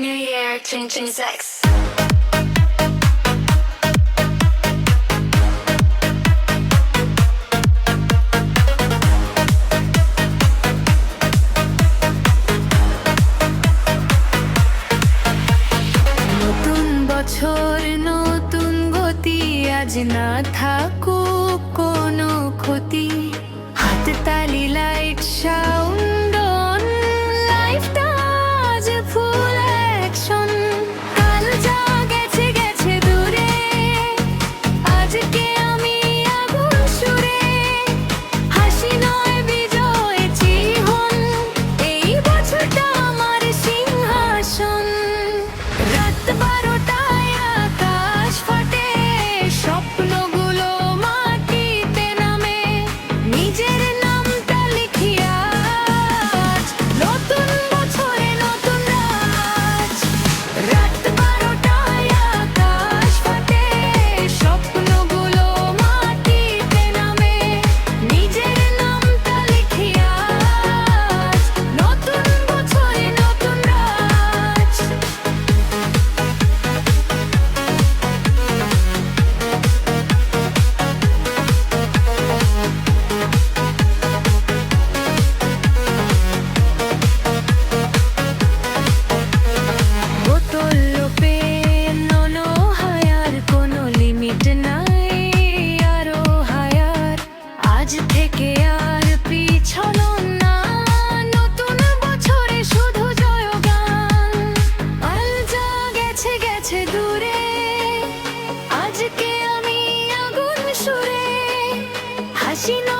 New Year 2026. বছর নতুন গতি আজ না থাকুক কোনো ক্ষতি হাত তালিলায় she knows